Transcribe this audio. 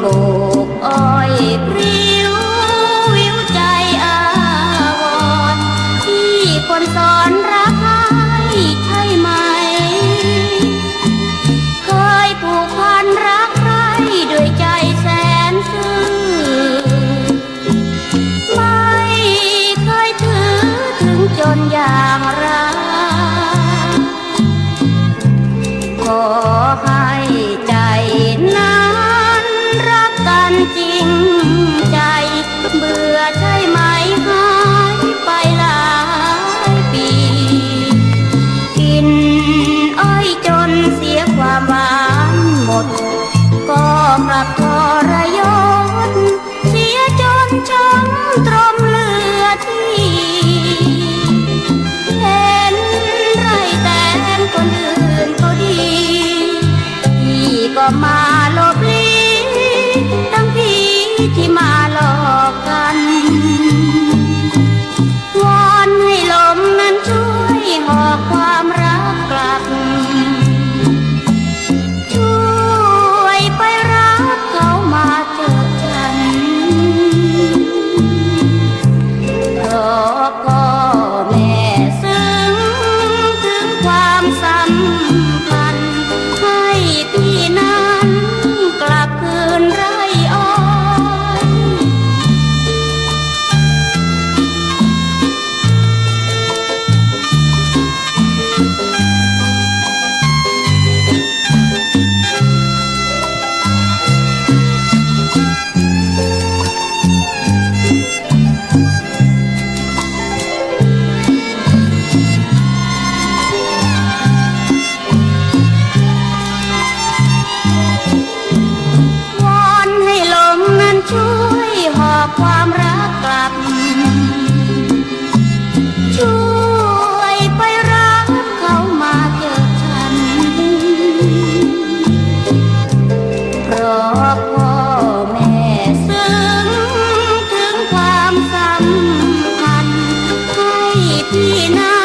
โบกอ้อยปริ้ววิวใจอาวรที่คนสอน จริงใจ เบื่อใช่ไหมหายไปหลายปี กินอ้อยจนเสียความหวานหมด ก็กลับทรยศเสียจนช้ำตรมเลือที่เห็นไรแต่คนอื่นเขาดี ที่ก็มา ที่มา 你那